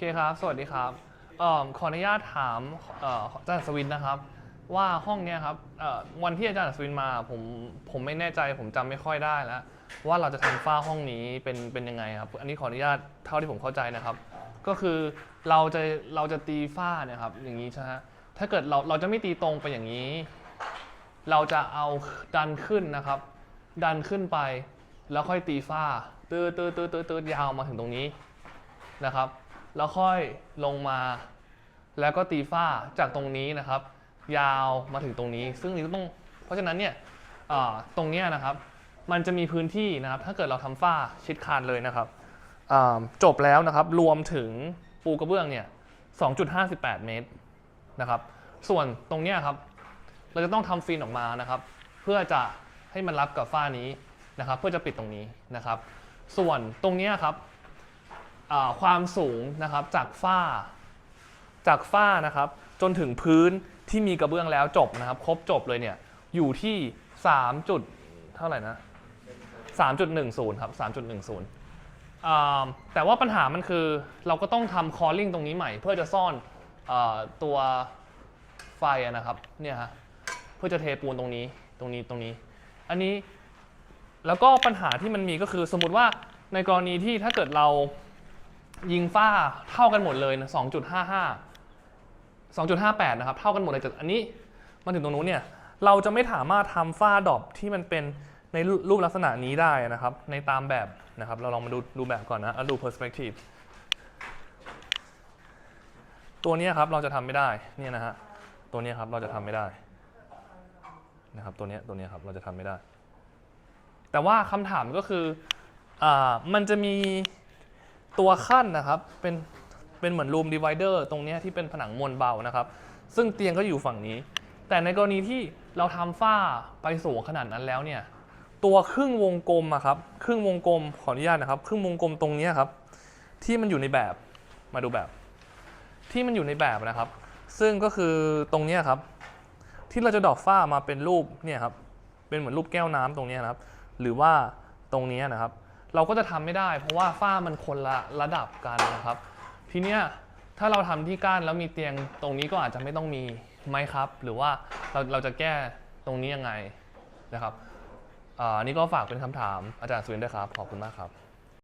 เคครับ สวัสดีครับเอ่อขออนุญาตถามเอ่ออาจารย์สวินนะครับ ว่าห้องเนี้ยครับเอ่อวันที่อาจารย์สวินมาผมผมไม่แน่ใจผมจำไม่ค่อยได้แล้ว ว่าเราจะทำฝ้าห้องนี้เป็นเป็นยังไงครับ อันนี้ขออนุญาตเท่าที่ผมเข้าใจนะครับ ก็คือเราจะเราจะตีฝ้าเนี่ยครับอย่างนี้ใช่ไหมฮะถ้าเกิดเราเราจะไม่ตีตรงไปอย่างนี้ เราจะเอาดันขึ้นนะครับ ดันขึ้นไป แล้วค่อยตีฝ้าตืดตืดตืดตืดตืดยาวมาถึงตรงนี้นะครับ แล้วค่อยลงมา แล้วก็ตีฝ้าจากตรงนี้นะครับ ยาวมาถึงตรงนี้ ซึ่งนี่ต้อง เพราะฉะนั้นเนี่ยตรงนี้นะครับ มันจะมีพื้นที่นะครับ ถ้าเกิดเราทำฝ้าชิดคานเลยนะครับจบแล้วนะครับ รวมถึงปูกระเบื้องเนี่ย 2.58 เมตรนะครับ ส่วนตรงนี้ครับ เราจะต้องทำฟินออกมานะครับ เพื่อจะให้มันรับกับฝ้านี้นะครับ เพื่อจะปิดตรงนี้นะครับ ส่วนตรงนี้ครับ ความสูงนะครับจากฝ้า จากฝ้านะครับ จนถึงพื้นที่มีกระเบื้องแล้วจบนะครับ ครบจบเลยเนี่ยอยู่ที่3จุดเท่าไหร่นะ3.10 ครับ 3.10อ่าแต่ว่าปัญหามันคือเราก็ต้องทำ calling ตรงนี้ใหม่ เพื่อจะซ่อนอตัวไฟะนะครับเนี่ยฮะเพื่อจะเทปูนตรงนี้ตรงนี้ตรงนี้ อันนี้แล้วก็ปัญหาที่มันมีก็คือสมมติว่าในกรณีที่ถ้าเกิดเรา ยิงฝ้าเท่ากันหมดเลยนะ2.55 2.58 นะครับ เท่ากันหมดเลยแต่อันนี้มาถึงตรงนู้นเนี่ยเราจะไม่สามารถทำฝ้าดอปที่มันเป็นในรูปลักษณะนี้ได้นะครับ ในตามแบบนะครับ เราลองมาดูดูแบบก่อนนะแล้วดู perspective ตัวนี้ครับเราจะทำไม่ได้เนี่ยนะฮะตัวนี้ครับเราจะทำไม่ได้นะครับตัวนี้ตัวนี้ครับเราจะทำไม่ได้ แต่ว่าคำถามก็คืออมันจะมี ตัวขั้นนะครับเป็นเป็นเหมือน room divider ตรงนี้ที่เป็นผนังมวลเบานะครับ ซึ่งเตียงก็อยู่ฝั่งนี้ แต่ในกรณีที่เราทำฝ้าไปสูงขนาดนั้นแล้วเนี่ยตัวครึ่งวงกลมอะครับครึ่งวงกลมขออนุญาตนะครับ ครึ่งวงกลมตรงนี้ครับ ที่มันอยู่ในแบบมาดูแบบ ที่มันอยู่ในแบบนะครับ ซึ่งก็คือตรงนี้ครับ ที่เราจะดอกฝ้ามาเป็นรูปเนี่ยครับเป็นเหมือนรูปแก้วน้ำตรงนี้นะครับ หรือว่าตรงนี้นะครับ เราก็จะทำไม่ได้ เพราะว่าฝ้ามันคนละระดับกันนะครับ ทีเนี้ยถ้าเราทำที่ก้านแล้วมีเตียงตรงนี้ก็อาจจะไม่ต้องมีไหมครับ หรือว่าเราเราจะแก้ตรงนี้ยังไงนะครับอ่าอันนี่ก็ฝากเป็นคำถามอาจารย์สุวินด้วยครับ ขอบคุณมากครับ